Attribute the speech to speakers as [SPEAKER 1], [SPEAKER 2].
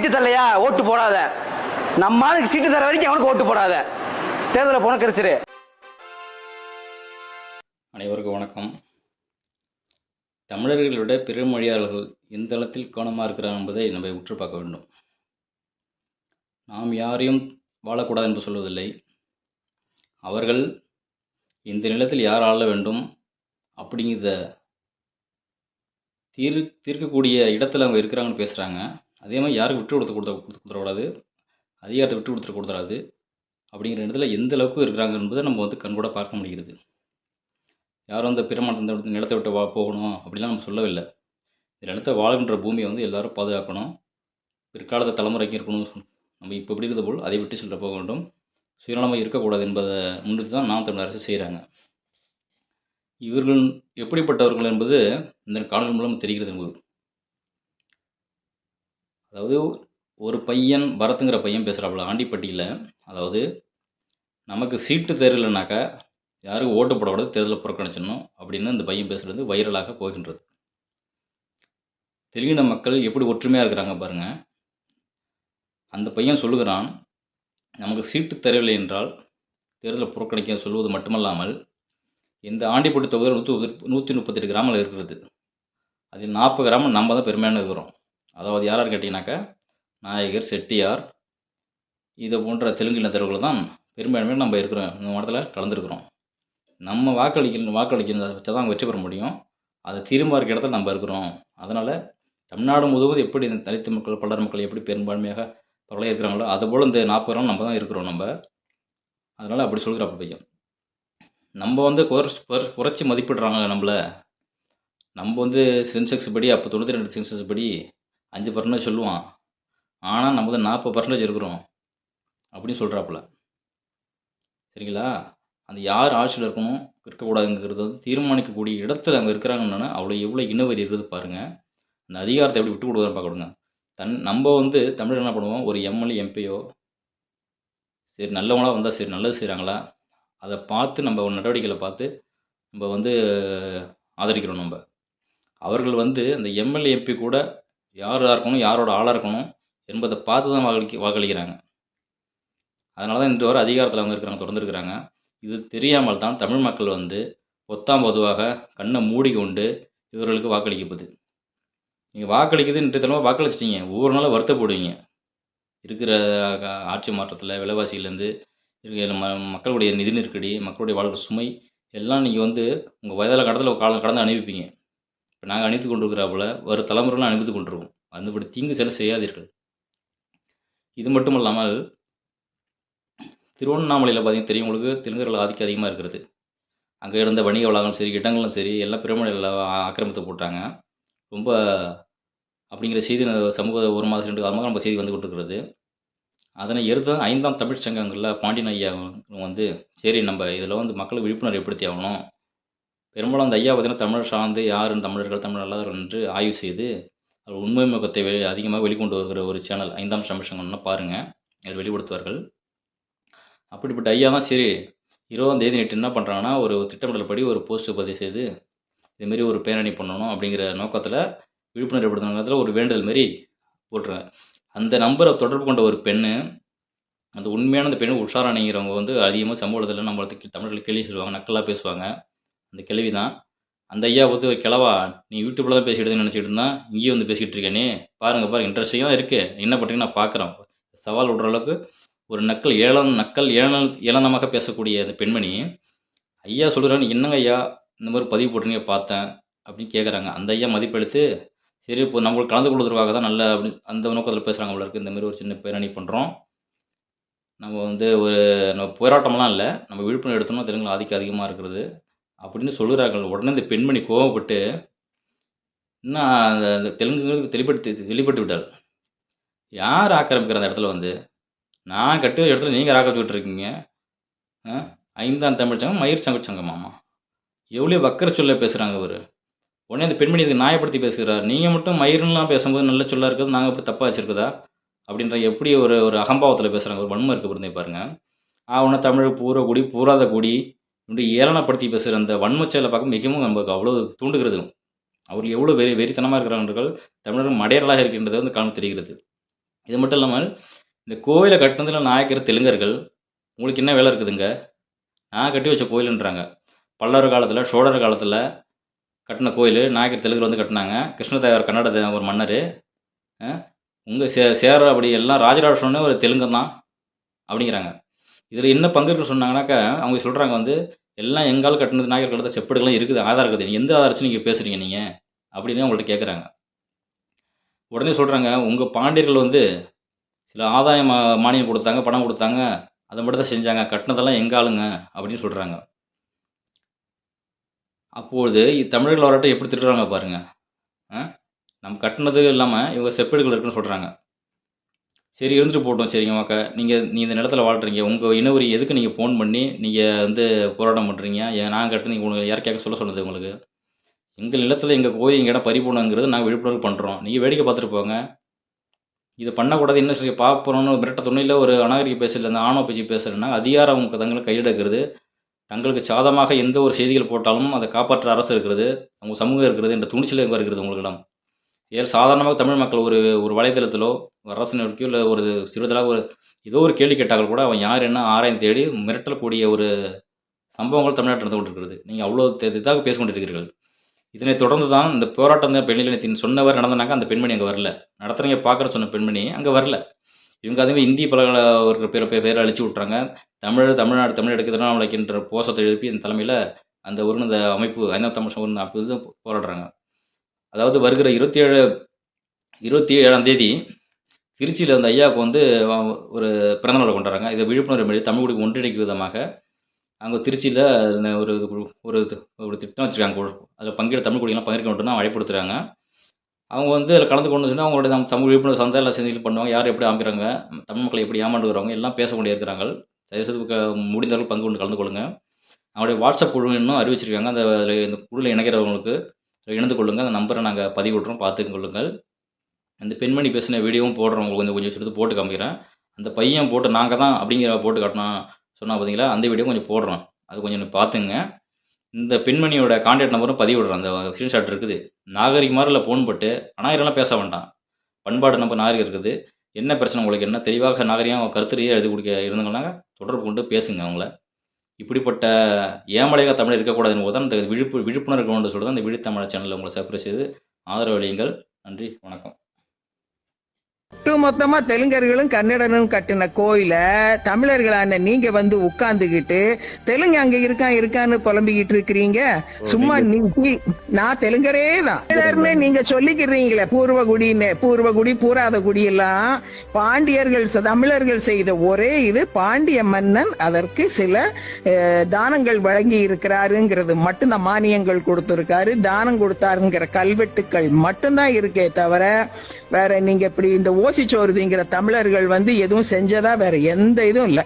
[SPEAKER 1] சீட்டு தரலையா? ஓட்டு போடாத. நம்ம ஆளுக்கு சீட்டு தர வரைக்கும் அவனுக்கு ஓட்டு போடாத. தேர்தலில் போன கரிச்சிரு
[SPEAKER 2] அனைவருக்கும் வணக்கம். தமிழர்களை விட பிற மொழியாளர்கள் எந்த அளத்தில் கவனமாக இருக்கிறார் என்பதை நம்ம உற்று பார்க்க வேண்டும். நாம் யாரையும் வாழக்கூடாது என்று சொல்வதில்லை. அவர்கள் இந்த நிலத்தில் யார் ஆள வேண்டும்? அப்படிங்கிறத தீர் தீர்க்கக்கூடிய இடத்துல அவங்க இருக்கிறாங்கன்னு பேசுகிறாங்க அதே மாதிரி யாருக்கு விட்டு கொடுத்து கொடுத்த கொடுத்து கொடுத்துடக்கூடாது. அதிகாரத்தை விட்டு கொடுத்துட கொடுத்துடாது அப்படிங்கிற இடத்துல எந்த அளவுக்கு இருக்கிறாங்க என்பதை நம்ம வந்து கண்கூட பார்க்க முடிகிறது. யாரும் அந்த பிரமாணத்தை நிலத்தை விட்டு வா போகணும் அப்படிலாம் நம்ம சொல்லவில்லை. இந்த நிலத்தை வாழ்கின்ற பூமியை வந்து எல்லாரும் பாதுகாக்கணும். பிற்காலத்தை தலைமுறைக்கு இருக்கணும். நம்ம இப்போ இப்படி இருந்த போல் அதை விட்டு செல்ல போக வேண்டும். சுயநலமாக இருக்கக்கூடாது என்பதை முன்னிட்டு தான் நாம் தமிழ் அரசு செய்கிறாங்க இவர்கள் எப்படிப்பட்டவர்கள் என்பது இந்த காலங்கள் மூலம் தெரிகிறது. என்பது அதாவது ஒரு பையன் பரத்துங்கிற பையன் பேசுகிறாப்புல ஆண்டிப்பட்டியில். அதாவது நமக்கு சீட்டு தேர்தலைனாக்கா யாருக்கு ஓட்டு போடக்கூடாது தேர்தலில் புறக்கணிச்சிடணும் அப்படின்னு இந்த பையன் பேசுகிறது வைரலாக போகின்றது. தெலுங்கின மக்கள் எப்படி ஒற்றுமையாக இருக்கிறாங்க பாருங்கள் அந்த பையன் சொல்லுகிறான் நமக்கு சீட்டு தரவில்லை என்றால் தேர்தலை புறக்கணிக்க சொல்வது மட்டுமல்லாமல் இந்த ஆண்டிப்பட்டி தொகுதியில் நூற்றி நூற்றி முப்பத்தெட்டு கிராமங்கள் இருக்கிறது. அதில் நாற்பது கிராமம் நம்ம தான் பெருமையான இருக்கிறோம். அதாவது யார் யார் கேட்டிங்கனாக்கா நாயகர் செட்டியார் இதை போன்ற தெலுங்கு இனத்தவர்கள் தான் பெரும்பான்மையாக நம்ம இருக்கிறோம் இந்த மாதத்தில் கலந்துருக்கிறோம். நம்ம வாக்களிக்க வாக்களிக்கிறத வச்சா தான் வெற்றி பெற முடியும். அதை திரும்ப இருக்க இடத்துல நம்ம இருக்கிறோம். அதனால் தமிழ்நாடு முழுவதும் எப்படி இந்த தலித்து மக்கள் பல்லர் மக்கள் எப்படி பெரும்பான்மையாக பரவலாக இருக்கிறாங்களோ அதுபோல் இந்த நாற்பது நம்ம தான் இருக்கிறோம் நம்ம. அதனால் அப்படி சொல்கிறாப்ப பையன். நம்ம வந்து குறைச்சி மதிப்பிடுறாங்க நம்மள. நம்ம வந்து சென்செக்ஸ் படி அப்போ தொண்ணூற்றி ரெண்டு சென்செக்ஸ் படி அஞ்சு பர்சன்டேஜ் சொல்லுவான். ஆனால் நம்ம தான் நாற்பது பர்சன்டேஜ் இருக்கிறோம். அப்படின்னு சொல்கிறாப்புல சரிங்களா? அந்த யார் ஆட்சியில் இருக்கணும் இருக்கக்கூடாதுங்கிறது வந்து தீர்மானிக்கக்கூடிய இடத்துல அங்கே இருக்கிறாங்கன்னா அவ்வளோ எவ்வளோ இனவரி இருக்குது பாருங்கள் அந்த அதிகாரத்தை எப்படி விட்டு கொடுக்குறன்னு பார்க்கணுங்க தன் நம்ம வந்து தமிழர் என்ன பண்ணுவோம்? ஒரு எம்எல்ஏ எம்பியோ சரி நல்லவங்களா வந்தால் சரி நல்லது செய்கிறாங்களா அதை பார்த்து நம்ம ஒரு நடவடிக்கைகளை பார்த்து நம்ம வந்து ஆதரிக்கிறோம் நம்ம. அவர்கள் வந்து அந்த எம்எல்ஏ எம்பி கூட யாராக இருக்கணும் யாரோட ஆளாக இருக்கணும் என்பதை பார்த்து தான் வாக்களிக்க வாக்களிக்கிறாங்க. அதனால தான் இன்று வாரம் அதிகாரத்தில் அவங்க இருக்கிறாங்க தொடர்ந்து இருக்கிறாங்க. இது தெரியாமல் தான் தமிழ் மக்கள் வந்து பொத்தாம் பொதுவாக கண்ணை மூடிக்கொண்டு இவர்களுக்கு வாக்களிக்கப்படுது நீங்கள் வாக்களிக்குது இன்றைய தலைமை வாக்களிச்சிட்டீங்க. ஒவ்வொரு நாளும் வருத்தப்படுவீங்க. இருக்கிற ஆட்சி மாற்றத்தில் விலைவாசியிலேருந்து இருக்கிற ம மக்களுடைய நிதி நெருக்கடி மக்களுடைய வாழ்க்கை சுமை எல்லாம் நீங்கள் வந்து உங்கள் வயதில் கடத்தில் காலம் கடந்து அனுப்பிப்பீங்க இப்போ நாங்கள் அணித்து கொண்டிருக்கிறாப்புல வரும் தலைமுறைகளும் அனுப்பித்து கொண்டிருக்கோம் அந்தபடி தீங்கு செல்ல செய்யாதீர்கள். இது மட்டும் இல்லாமல் திருவண்ணாமலையில் பார்த்தீங்கன்னா தெரியும் உங்களுக்கு தெலுங்கர்கள் ஆதிக்கம் அதிகமாக இருக்கிறது. அங்கே இருந்த வணிக வளாகம் சரி இடங்களும் சரி எல்லாம் பிரமணியில் ஆக்கிரமித்து போட்டாங்க. ரொம்ப அப்படிங்கிற செய்தி சமூக ஒரு மாதம் ரெண்டு காலமாக நம்ம செய்தி வந்து கொண்டிருக்கிறது. அதனை எடுத்து ஐந்தாம் தமிழ்ச் சங்கங்களில் பாண்டியன் ஐயா வந்து சரி நம்ம இதில் வந்து மக்களை விழிப்புணர்வு ஏற்படுத்தி ஆகணும். பெரும்பாலும் அந்த ஐயா பார்த்தீங்கன்னா தமிழர் சார்ந்து யாருன்னு தமிழர்கள் தமிழ் அல்லாதவர் என்று ஆய்வு செய்து அது உண்மை முகத்தை வெளி அதிகமாக வெளிக்கொண்டு வருகிற ஒரு சேனல் ஐந்தாம் தமிழ் பாருங்கள் அது வெளிப்படுத்துவார்கள். அப்படிப்பட்ட ஐயா தான் சரி இருபதாம் தேதி நேற்று என்ன பண்ணுறாங்கன்னா ஒரு திட்டமிடல் படி ஒரு போஸ்ட்டு பதிவு செய்து இதுமாரி ஒரு பேரணி பண்ணணும் அப்படிங்கிற நோக்கத்தில் விழிப்புணர்வு ஏற்படுத்தின ஒரு வேண்டுதல் மாரி போட்டுருங்க. அந்த நம்பரை தொடர்பு கொண்ட ஒரு பெண்ணு அந்த உண்மையான அந்த பெண்ணு உஷாராணிங்கிறவங்க வந்து அதிகமாக சமூகத்தில் நம்மளுக்கு தமிழர்கள் கேள்வி சொல்லுவாங்க நக்கலாக பேசுவாங்க. அந்த கிழவி தான் அந்த ஐயா ஒத்து ஒரு கிழவா நீ யூடியூப்பில் தான் பேசிக்கிட்டு நினச்சிட்டு இருந்தா இங்கேயும் வந்து பேசிக்கிட்டு இருக்கேனே பாருங்க பாருங்க இன்ட்ரெஸ்டிங்காக தான் இருக்குது என்ன பண்ணுறீங்க நான் பார்க்குறேன் சவால் விடுற அளவுக்கு ஒரு நக்கல் ஏளம் நக்கல் ஏளன ஏளனமாக பேசக்கூடிய அந்த பெண்மணி ஐயா சொல்கிறான்னு என்னங்க ஐயா இந்த மாதிரி பதிவு போட்டுருங்க பார்த்தேன் அப்படின்னு கேட்குறாங்க அந்த ஐயா மதிப்பெடுத்து சரி இப்போ நம்மளுக்கு கலந்து கொள்வதற்காக தான் நல்ல அப்படி அந்த நோக்கத்தில் பேசுகிறாங்க போல இருக்குது இந்த மாதிரி ஒரு சின்ன பேரணி பண்ணுறோம் நம்ம வந்து ஒரு நம்ம போராட்டம்லாம் இல்லை. நம்ம விழிப்புணர்வு எடுத்தோம்னா தெலுங்குல ஆதிக்கம் அதிகமாக இருக்கிறது. அப்படின்னு சொல்லுறார்கள் உடனே இந்த பெண்மணி கோவப்பட்டு இன்னும் அந்த அந்த தெலுங்குகளுக்கு தெளிப்படுத்தி வெளிப்பட்டு விட்டாள் யார் ஆக்கிரமிக்கிற அந்த இடத்துல வந்து? நான் கட்டி ஒரு இடத்துல நீங்கள் ஆக்கிரமிச்சுட்டு இருக்கீங்க. ஆ? ஐந்தாம் தமிழ் சங்கம் மயிர் சங்க சங்கமாம்மா. எவ்வளோ வக்கர சொல்ல பேசுகிறாங்க அவர் உடனே அந்த பெண்மணி இதுக்கு நியாயப்படுத்தி பேசுகிறார். நீங்கள் மட்டும் மயிருலாம் பேசும்போது நல்ல சொல்ல இருக்கிறது நாங்கள் எப்படி தப்பாக வச்சுருக்குதா? அப்படின்ற எப்படி ஒரு ஒரு அகம்பாவத்தில் பேசுகிறாங்க ஒரு வன்மருக்கு இருக்க இருந்தே ஆ உன தமிழ் பூர கூடி பூராத குடி. இப்படி ஏளனப்படுத்தி பேசுகிற அந்த வன்மச்செயலை பார்க்க மிகவும் நமக்கு அவ்வளோ தூண்டுகிறது. அவர் எவ்வளோ வெறி வெறித்தனமாக இருக்கிறார்கள் தமிழர் மடையர்களாக இருக்கின்றதை வந்து காண தெரிகிறது. இது மட்டும் இல்லாமல் இந்த கோயிலை கட்டினதில் நாயக்கர் தெலுங்கர்கள் உங்களுக்கு என்ன வேலை இருக்குதுங்க? நான் கட்டி வச்ச கோயிலுன்றாங்க. பல்லவர் காலத்தில் சோழர் காலத்தில் கட்டின கோயில் நாயக்கர் தெலுங்கர் வந்து கட்டினாங்க. கிருஷ்ணதேவர் கன்னட ஒரு மன்னர். உங்கள் சே சேர அப்படி எல்லாம் ராஜராஜ சோழனே ஒரு தெலுங்கன் தான் அப்படிங்கிறாங்க. இதில் என்ன பங்கு இருக்குன்னு சொன்னாங்கன்னாக்கா அவங்க சொல்கிறாங்க வந்து எல்லாம் எங்கால் கட்டினது நாயகர் காலத்தில் செப்பேடுகள்லாம் இருக்குது ஆதார் இருக்குது. எந்த ஆதாரம் வச்சு நீங்கள் பேசுகிறீங்க நீங்கள் அப்படின்னு உங்கள்கிட்ட கேட்குறாங்க உடனே சொல்கிறாங்க உங்கள் பாண்டியர்கள் வந்து சில ஆதாய மா- மானியம் கொடுத்தாங்க பணம் கொடுத்தாங்க அதை மட்டும் தான் செஞ்சாங்க கட்டினதெல்லாம் எங்காளுங்க அப்படின்னு சொல்கிறாங்க அப்பொழுது தமிழர்கள் வரட்டும் எப்படி திட்டுறாங்க பாருங்கள் ஆ? நம்ம கட்டினது இல்லாமல் இவங்க செப்பேடுகள் இருக்குன்னு சொல்கிறாங்க சரி இருந்துட்டு போட்டோம். சரிங்க மக்கா. நீங்கள் நீ இந்த நிலத்தில் வாழ்கிறீங்க உங்கள் இனவரி எதுக்கு நீங்கள் ஃபோன் பண்ணி நீங்கள் வந்து போராட்டம் பண்ணுறீங்க ஏன் நான் கட்டு நீங்கள் உங்களுக்கு யார் சொல்ல சொன்னது உங்களுக்கு? எங்கள் நிலத்தில் எங்கள் கோயில் எங்கள் இடம் பறிபோணுங்கிறது நாங்கள் விழிப்புணர்வு பண்ணுறோம் நீங்கள் வேடிக்கை பார்த்துட்டு போங்க. இதை பண்ணக்கூடாது என்ன சொல்லி பார்ப்போம்னு மிரட்ட துணையில் ஒரு அநாகரிக பேசல அந்த ஆணவ பேச்சு பேசுகிறேன்னா அதிகாரம் அவங்க தங்களை கையெடுக்கிறது தங்களுக்கு சாதமாக எந்த ஒரு செய்திகள் போட்டாலும் அதை காப்பாற்ற அரசு இருக்கிறது அவங்க சமூகம் இருக்கிறது என்ற துணிச்சல் எங்கே இருக்கிறது உங்களிடம் ஏன் சாதாரணமாக தமிழ் மக்கள் ஒரு ஒரு வலைத்தளத்திலோ அரசு இல்லை ஒரு சிறுதலாக ஒரு ஏதோ ஒரு கேள்வி கேட்டால் கூட அவன் யார் என்ன ஆராய்ந்து தேடி மிரட்டக்கூடிய ஒரு சம்பவங்கள் தமிழ்நாட்டில் நடந்து கொண்டிருக்கிறது. நீங்கள் அவ்வளோ இதாக பேசிக்கொண்டிருக்கிறீர்கள். இதனை தொடர்ந்து தான் இந்த போராட்டம் தான் பெண்ணில் சொன்னவர் நடந்தனாக்க அந்த பெண்மணி அங்கே வரல. நடத்துறீங்க பார்க்குற சொன்ன பெண்மணி அங்கே வரல. இவங்க அதே இந்திய இந்தி பலகளை ஒரு பேர் பேர் பேரை அழிச்சு விட்றாங்க தமிழ் தமிழ்நாடு தமிழ் எடுக்க திருநாவளைக்கின்ற போசத்தை எழுப்பி இந்த தலைமையில் அந்த ஒரு அமைப்பு ஐநா தமிழ் சமூகம் அமைப்பு போராடுறாங்க. அதாவது வருகிற இருபத்தி ஏழு இருபத்தி ஏழாம் தேதி திருச்சியில் அந்த ஐயாவுக்கு வந்து ஒரு பிறந்தநாளை கொண்டாடுறாங்க. இதை விழிப்புணர்வு மீறி தமிழ்குடிக்கு ஒன்றிணைக்கும் விதமாக அங்கே திருச்சியில் ஒரு ஒரு ஒரு திட்டம் வச்சுருக்காங்க. அதில் பங்கேற்ற தமிழ் குடியெல்லாம் பங்கேற்க வேண்டும் அழைப்படுத்துகிறாங்க அவங்க வந்து அதில் கலந்து கொண்டு சொன்னால் அவங்களுடைய நம்ம சமூக விழிப்புணர்வு சந்தை எல்லாம் செஞ்சு பண்ணுவாங்க. யார் எப்படி ஆம்பிக்கிறாங்க தமிழ் மக்களை எப்படி ஏமாண்டுகிறவங்க எல்லாம் பேசக்கூடிய இருக்கிறாங்க. தயவுசெய்து முடிந்தவர்கள் பங்கு கொண்டு கலந்து கொள்ளுங்கள் அவங்களுடைய வாட்ஸ்அப் குழு இன்னும் அறிவிச்சிருக்காங்க. அந்த இந்த குழுவில் இணைக்கிறவங்களுக்கு இணைந்து கொள்ளுங்கள். அந்த நம்பரை நாங்கள் பதிவிடுறோம். பார்த்து கொள்ளுங்கள். அந்த பெண்மணி பேசின வீடியோவும் போடுறோம். உங்களுக்கு கொஞ்சம் கொஞ்சம் எடுத்து போட்டு காமிக்கிறேன். அந்த பையன் போட்டு நாங்கள் தான் அப்படிங்கிற போட்டு காட்டினோம் சொன்னால் பார்த்தீங்களா? அந்த வீடியோ கொஞ்சம் போடுறோம். அது கொஞ்சம் பார்த்துங்க. இந்த பெண்மணியோட கான்டாக்ட் நம்பரும் பதிவிடுறோம். அந்த ஸ்க்ரீன்ஷாட் இருக்குது. நாகரிக இல்லை ஃபோன் போட்டு அநாகரிகம்லாம் பேச வேண்டாம். பண்பாடு நம்ம நாகரிகம் இருக்குது. என்ன பிரச்சனை? உங்களுக்கு என்ன தெளிவாக நாகரிகம் கருத்துரையே எழுதி கொடுக்க இருந்தாங்கன்னா தொடர்பு கொண்டு பேசுங்க அவங்கள. இப்படிப்பட்ட ஏமலையாக தமிழ் இருக்கக்கூடாது போது தான் இந்த விழிப்பு விழிப்புணர்வு கொண்டு சொல்லிட்டு அந்த விழித்தமிழ் சேனலில் உங்களை சப்ஸ்கிரைப் செய்து ஆதரவு அளியுங்கள். நன்றி வணக்கம்.
[SPEAKER 3] ஒட்டு மொத்தமா தெலுங்கர்களும் கன்னடனும் கட்டின கோயில தமிழர்களான நீங்க வந்து உட்கார்ந்துகிட்டு தெலுங்கு அங்க இருக்கான் இருக்கான்னு புலம்பிக்கிட்டு இருக்கிறீங்க? சும்மா நான் தெலுங்கரே தான். நீங்க சொல்லிக்கிறீங்களே பூர்வகுடின்னு பூர்வகுடி பூராத குடி எல்லாம் பாண்டியர்கள் தமிழர்கள் செய்த ஒரே இது பாண்டிய மன்னன் அதற்கு சில தானங்கள் வழங்கி இருக்கிறாருங்கிறது மட்டும்தான் மானியங்கள் கொடுத்திருக்காரு. தானம் கொடுத்தாருங்கிற கல்வெட்டுக்கள் மட்டும்தான் இருக்கே தவிர வேற நீங்க இப்படி இந்த ஓசிச்சோறுதிங்கிற தமிழர்கள் வந்து எதுவும் செஞ்சதா வேற எந்த இதுவும் இல்ல.